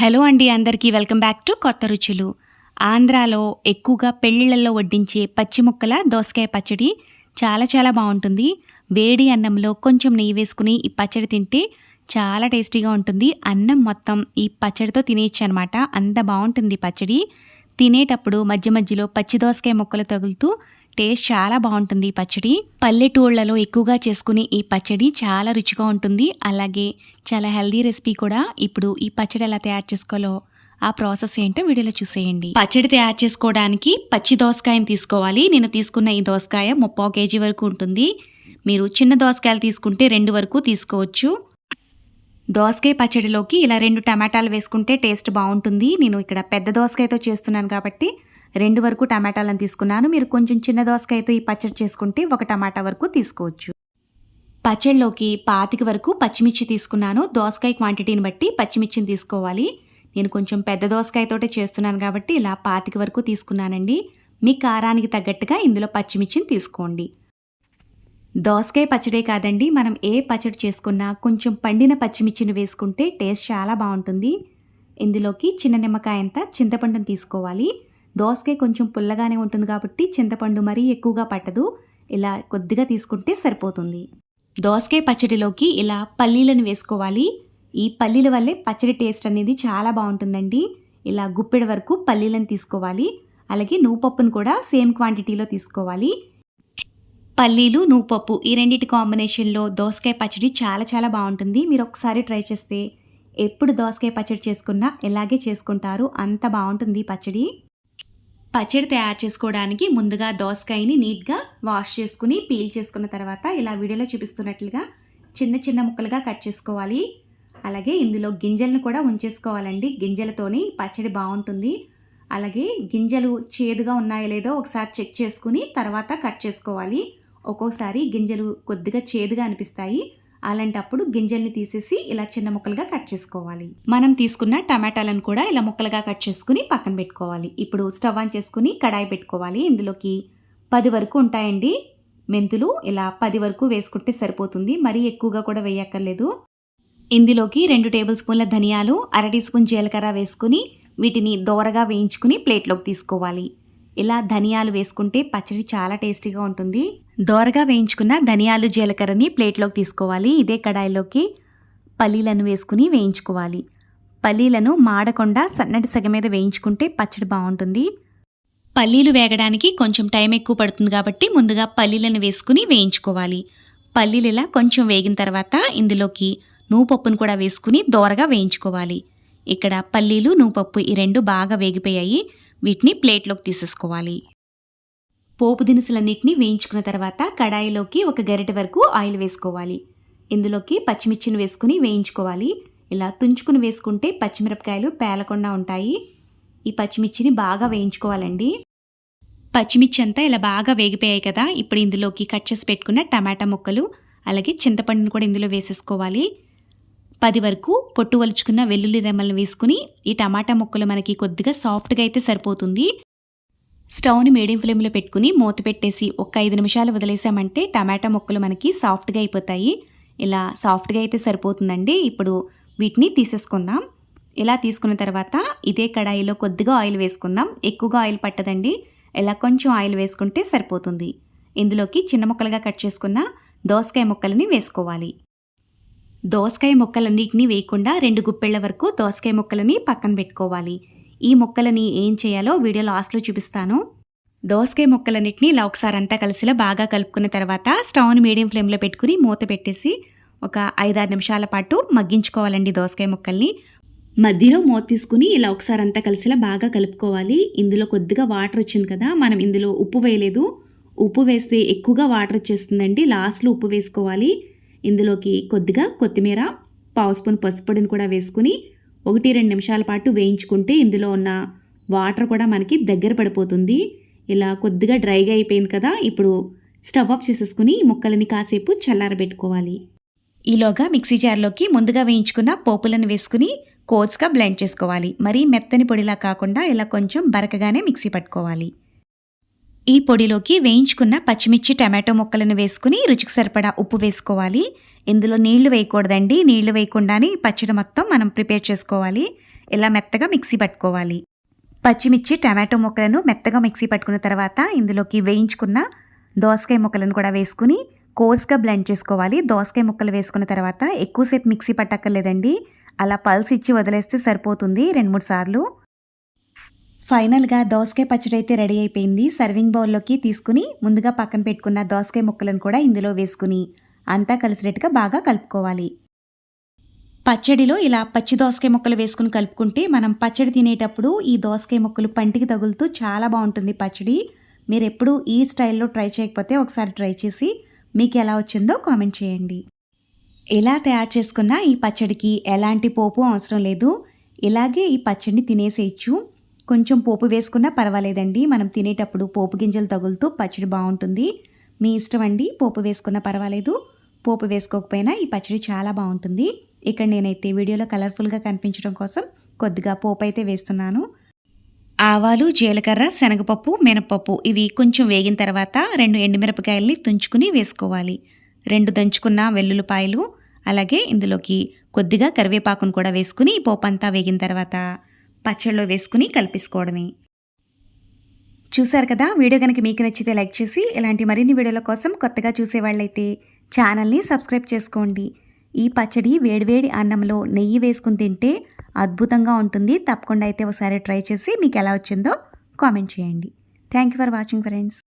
Hello అండి అందరికీ welcome back to కొత్త రుచులు. ఆంధ్రాలో ఎక్కువగా పెళ్ళిళ్ళల్లో వడ్డించే పచ్చి ముక్కల దోసకాయ పచ్చడి చాలా చాలా బాగుంటుంది. వేడి అన్నంలో కొంచెం నెయ్యి వేసుకుని ఈ పచ్చడి తింటే చాలా టేస్టీగా ఉంటుంది. అన్నం మొత్తం ఈ పచ్చడితో తినేయచ్చు అనమాట అంత బాగుంటుంది పచ్చడి. తినేటప్పుడు మధ్య మధ్యలో పచ్చి దోసకాయ ముక్కలు తగులుతూ టేస్ట్ చాలా బాగుంటుంది ఈ పచ్చడి. పల్లెటూళ్ళలో ఎక్కువగా చేసుకునే ఈ పచ్చడి చాలా రుచిగా ఉంటుంది. అలాగే చాలా హెల్దీ రెసిపీ కూడా. ఇప్పుడు ఈ పచ్చడి ఎలా తయారు చేసుకోవాలో ఆ ప్రాసెస్ ఏంటో వీడియోలో చూసేయండి. పచ్చడి తయారు చేసుకోవడానికి పచ్చి దోసకాయని తీసుకోవాలి. నేను తీసుకున్న ఈ దోసకాయ ముప్పావు కేజీ వరకు ఉంటుంది. మీరు చిన్న దోసకాయలు తీసుకుంటే రెండు వరకు తీసుకోవచ్చు. దోసకాయ పచ్చడిలోకి ఇలా రెండు టమాటాలు వేసుకుంటే టేస్ట్ బాగుంటుంది. నేను ఇక్కడ పెద్ద దోసకాయతో చేస్తున్నాను కాబట్టి రెండు వరకు టమాటాలను తీసుకున్నాను. మీరు కొంచెం చిన్న దోసకాయతో ఈ పచ్చడి చేసుకుంటే ఒక టమాటా వరకు తీసుకోవచ్చు. పచ్చడిలోకి పాతిక వరకు పచ్చిమిర్చి తీసుకున్నాను. దోసకాయ క్వాంటిటీని బట్టి పచ్చిమిర్చిని తీసుకోవాలి. నేను కొంచెం పెద్ద దోసకాయతోటే చేస్తున్నాను కాబట్టి ఇలా పాతిక వరకు తీసుకున్నానండి. మీ కారానికి తగ్గట్టుగా ఇందులో పచ్చిమిర్చిని తీసుకోండి. దోసకాయ పచ్చడే కాదండి. మనం ఏ పచ్చడి చేసుకున్నా కొంచెం పండిన పచ్చిమిర్చిని వేసుకుంటే టేస్ట్ చాలా బాగుంటుంది. ఇందులోకి చిన్న నిమ్మకాయ అంతా చింతపండుని తీసుకోవాలి. దోసకాయ కొంచెం పుల్లగానే ఉంటుంది కాబట్టి చింతపండు మరీ ఎక్కువగా పట్టదు. ఇలా కొద్దిగా తీసుకుంటే సరిపోతుంది. దోసకాయ పచ్చడిలోకి ఇలా పల్లీలను వేసుకోవాలి. ఈ పల్లీల వల్లే పచ్చడి టేస్ట్ అనేది చాలా బాగుంటుందండి. ఇలా గుప్పెడ వరకు పల్లీలను తీసుకోవాలి. అలాగే నువ్వుపప్పును కూడా సేమ్ క్వాంటిటీలో తీసుకోవాలి. పల్లీలు నువ్వుపప్పు ఈ రెండింటి కాంబినేషన్లో దోసకాయ పచ్చడి చాలా చాలా బాగుంటుంది. మీరు ఒకసారి ట్రై చేస్తే ఎప్పుడు దోసకాయ పచ్చడి చేసుకున్నా ఇలాగే చేసుకుంటారు అంత బాగుంటుంది పచ్చడి. పచ్చడి తయారు చేసుకోవడానికి ముందుగా దోసకాయని నీట్గా వాష్ చేసుకుని పీల్ చేసుకున్న తర్వాత ఇలా వీడియోలో చూపిస్తున్నట్లుగా చిన్న చిన్న ముక్కలుగా కట్ చేసుకోవాలి. అలాగే ఇందులో గింజలను కూడా ఉంచేసుకోవాలండి. గింజలతోని పచ్చడి బాగుంటుంది. అలాగే గింజలు చేదుగా ఉన్నాయో లేదో ఒకసారి చెక్ చేసుకుని తర్వాత కట్ చేసుకోవాలి. ఒక్కోసారి గింజలు కొద్దిగా చేదుగా అనిపిస్తాయి. అలాంటప్పుడు గింజల్ని తీసేసి ఇలా చిన్న ముక్కలుగా కట్ చేసుకోవాలి. మనం తీసుకున్న టమాటాలను కూడా ఇలా ముక్కలుగా కట్ చేసుకుని పక్కన పెట్టుకోవాలి. ఇప్పుడు స్టవ్ ఆన్ చేసుకుని కడాయి పెట్టుకోవాలి. ఇందులోకి పది వరకు ఉంటాయండి. మెంతులు ఇలా పది వరకు వేసుకుంటే సరిపోతుంది. మరీ ఎక్కువగా కూడా వేయక్కర్లేదు. ఇందులోకి రెండు టేబుల్ స్పూన్ల ధనియాలు అర టీ స్పూన్ జీలకర్ర వేసుకుని వీటిని దోరగా వేయించుకుని ప్లేట్లోకి తీసుకోవాలి. ఇలా ధనియాలు వేసుకుంటే పచ్చడి చాలా టేస్టీగా ఉంటుంది. దోరగా వేయించుకున్న ధనియాలు జీలకర్రని ప్లేట్లోకి తీసుకోవాలి. ఇదే కడాయిలోకి పల్లీలను వేసుకుని వేయించుకోవాలి. పల్లీలను మాడకుండా సన్నటి సగ మీద వేయించుకుంటే పచ్చడి బాగుంటుంది. పల్లీలు వేగడానికి కొంచెం టైం ఎక్కువ పడుతుంది కాబట్టి ముందుగా పల్లీలను వేసుకుని వేయించుకోవాలి. పల్లీలు ఇలా కొంచెం వేగిన తర్వాత ఇందులోకి నువ్వుపప్పును కూడా వేసుకుని దోరగా వేయించుకోవాలి. ఇక్కడ పల్లీలు నువ్వుపప్పు ఈ రెండు బాగా వేగిపోయాయి. వీటిని ప్లేట్లోకి తీసేసుకోవాలి. పోపు దినుసులన్నిటిని వేయించుకున్న తర్వాత కడాయిలోకి ఒక గరిటె వరకు ఆయిల్ వేసుకోవాలి. ఇందులోకి పచ్చిమిర్చిని వేసుకుని వేయించుకోవాలి. ఇలా తుంచుకుని వేసుకుంటే పచ్చిమిరపకాయలు పేలకుండా ఉంటాయి. ఈ పచ్చిమిర్చిని బాగా వేయించుకోవాలండి. పచ్చిమిర్చి అంతా ఇలా బాగా వేగిపోయాయి కదా ఇప్పుడు ఇందులోకి కట్ చేసి పెట్టుకున్న టమాటా ముక్కలు అలాగే చింతపండును కూడా ఇందులో వేసేసుకోవాలి. పది వరకు పొట్టు వలుచుకున్న వెల్లుల్లి రెమ్మలను వేసుకుని ఈ టమాటా ముక్కలు మనకి కొద్దిగా సాఫ్ట్గా అయితే సరిపోతుంది. స్టవ్ని మీడియం ఫ్లేమ్లో పెట్టుకుని మూత పెట్టేసి ఒక ఐదు నిమిషాలు వదిలేసామంటే టమాటా ముక్కలు మనకి సాఫ్ట్గా అయిపోతాయి. ఇలా సాఫ్ట్గా అయితే సరిపోతుందండి. ఇప్పుడు వీటిని తీసేసుకుందాం. ఇలా తీసుకున్న తర్వాత ఇదే కడాయిలో కొద్దిగా ఆయిల్ వేసుకుందాం. ఎక్కువగా ఆయిల్ పట్టదండి. ఇలా కొంచెం ఆయిల్ వేసుకుంటే సరిపోతుంది. ఇందులోకి చిన్న ముక్కలుగా కట్ చేసుకున్న దోసకాయ ముక్కలని వేసుకోవాలి. దోసకాయ ముక్కలన్నిటినీ వేయకుండా రెండు గుప్పెళ్ళ వరకు దోసకాయ ముక్కలని పక్కన పెట్టుకోవాలి. ఈ ముక్కలని ఏం చేయాలో వీడియో లాస్ట్లో చూపిస్తాను. దోసకాయ ముక్కలన్నిటిని ఇలా ఒకసారి అంతా కలిసిలా బాగా కలుపుకున్న తర్వాత స్టవ్ని మీడియం ఫ్లేమ్లో పెట్టుకుని మూత పెట్టేసి ఒక ఐదారు నిమిషాల పాటు మగ్గించుకోవాలండి దోసకాయ ముక్కల్ని. మధ్యలో మూత తీసుకుని ఇలా ఒకసారి అంతా కలిసిలా బాగా కలుపుకోవాలి. ఇందులో కొద్దిగా వాటర్ వచ్చింది కదా మనం ఇందులో ఉప్పు వేయలేదు. ఉప్పు వేస్తే ఎక్కువగా వాటర్ వచ్చేస్తుందండి. లాస్ట్లో ఉప్పు వేసుకోవాలి. ఇందులోకి కొద్దిగా కొత్తిమీర పావు స్పూన్ పసుపొడిని కూడా వేసుకుని ఒకటి రెండు నిమిషాల పాటు వేయించుకుంటే ఇందులో ఉన్న వాటర్ కూడా మనకి దగ్గర పడిపోతుంది. ఇలా కొద్దిగా డ్రైగా అయిపోయింది కదా ఇప్పుడు స్టవ్ ఆఫ్ చేసేసుకుని ముక్కలని కాసేపు చల్లారబెట్టుకోవాలి. ఈలోగా మిక్సీ జార్లోకి ముందుగా వేయించుకున్న పోపులను వేసుకుని కోట్స్గా బ్లెండ్ చేసుకోవాలి. మరీ మెత్తని పొడిలా కాకుండా ఇలా కొంచెం బరకగానే మిక్సీ పట్టుకోవాలి. ఈ పొడిలోకి వేయించుకున్న పచ్చిమిర్చి టమాటో ముక్కలను వేసుకుని రుచికి సరిపడా ఉప్పు వేసుకోవాలి. ఇందులో నీళ్ళు వేయకూడదండి. నీళ్ళు వేయకుండానే పచ్చడి మొత్తం మనం ప్రిపేర్ చేసుకోవాలి. ఇలా మెత్తగా మిక్సీ పట్టుకోవాలి. పచ్చిమిర్చి టమాటో ముక్కలను మెత్తగా మిక్సీ పట్టుకున్న తర్వాత ఇందులోకి వేయించుకున్న దోసకాయ ముక్కలను కూడా వేసుకుని కోర్స్గా బ్లెండ్ చేసుకోవాలి. దోసకాయ ముక్కలు వేసుకున్న తర్వాత ఎక్కువసేపు మిక్సీ పట్టక్కర్లేదండి. అలా పల్స్ ఇచ్చి వదిలేస్తే సరిపోతుంది రెండు మూడు సార్లు. ఫైనల్గా దోసకాయ పచ్చడి అయితే రెడీ అయిపోయింది. సర్వింగ్ బౌల్లోకి తీసుకుని ముందుగా పక్కన పెట్టుకున్న దోసకాయ ముక్కలను కూడా ఇందులో వేసుకుని అంతా కలిసినట్టుగా బాగా కలుపుకోవాలి. పచ్చడిలో ఇలా పచ్చి దోసకాయ ముక్కలు వేసుకుని కలుపుకుంటే మనం పచ్చడి తినేటప్పుడు ఈ దోసకాయ ముక్కలు పంటికి తగులుతూ చాలా బాగుంటుంది పచ్చడి. మీరు ఎప్పుడు ఈ స్టైల్లో ట్రై చేయకపోతే ఒకసారి ట్రై చేసి మీకు ఎలా వచ్చిందో కామెంట్ చేయండి. ఎలా తయారు చేసుకున్న ఈ పచ్చడికి ఎలాంటి పోపు అవసరం లేదు. ఇలాగే ఈ పచ్చడిని తినేసేయచ్చు. కొంచెం పోపు వేసుకున్నా పర్వాలేదండి. మనం తినేటప్పుడు పోపు గింజలు తగులుతూ పచ్చడి బాగుంటుంది. మీ ఇష్టం అండి పోపు వేసుకున్నా పర్వాలేదు. పోపు వేసుకోకపోయినా ఈ పచ్చడి చాలా బాగుంటుంది. ఇక్కడ నేనైతే వీడియోలో కలర్ఫుల్గా కనిపించడం కోసం కొద్దిగా పోపు అయితే వేస్తున్నాను. ఆవాలు జీలకర్ర శనగపప్పు మినపప్పు ఇవి కొంచెం వేగిన తర్వాత రెండు ఎండుమిరపకాయల్ని తుంచుకుని వేసుకోవాలి. రెండు దంచుకున్న వెల్లుల్లిపాయలు అలాగే ఇందులోకి కొద్దిగా కరివేపాకును కూడా వేసుకుని ఈ పోపు అంతా వేగిన తర్వాత పచ్చళ్ళలో వేసుకుని కలిపేసుకోవడమే. చూశారు కదా? వీడియో కనుక మీకు నచ్చితే లైక్ చేసి ఇలాంటి మరిన్ని వీడియోల కోసం కొత్తగా చూసేవాళ్ళైతే ఛానల్ని సబ్స్క్రైబ్ చేసుకోండి. ఈ పచ్చడి వేడివేడి అన్నంలో నెయ్యి వేసుకుని తింటే అద్భుతంగా ఉంటుంది. తప్పకుండా అయితే ఒకసారి ట్రై చేసి మీకు ఎలా వచ్చిందో కామెంట్ చేయండి. Thank you for watching friends.